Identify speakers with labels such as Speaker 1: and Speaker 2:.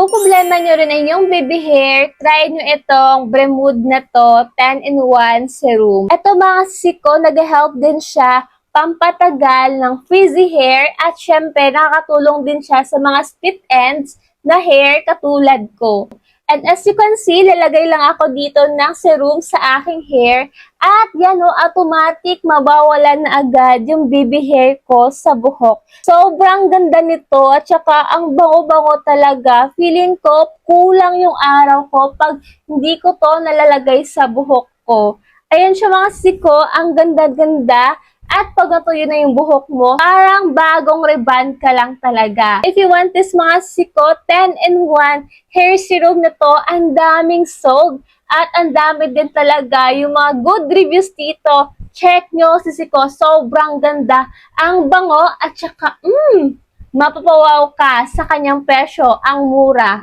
Speaker 1: Kung problema nyo rin ang inyong baby hair, try nyo itong Bremood na to, 10-in-1 serum. Ito mga siko, nag-help din siya pampatagal ng frizzy hair at syempre nakakatulong din siya sa mga split ends na hair katulad ko. And as you can see, lalagay lang ako dito ng serum sa aking hair at yan o, automatic mabawalan na agad yung baby hair ko sa buhok. Sobrang ganda nito at saka ang bango-bango talaga. Feeling ko kulang yung araw ko pag hindi ko to nalalagay sa buhok ko. Ayan siya mga siko, ang ganda-ganda. At pag natuyo na yung buhok mo, parang bagong reband ka lang talaga. If you want this mga siko, 10 in 1 hair serum na to, ang daming sold. At ang dami din talaga yung mga good reviews dito. Check nyo si Siko, sobrang ganda. Ang bango at saka, mmm, mapapawaw ka sa kanyang presyo, ang mura.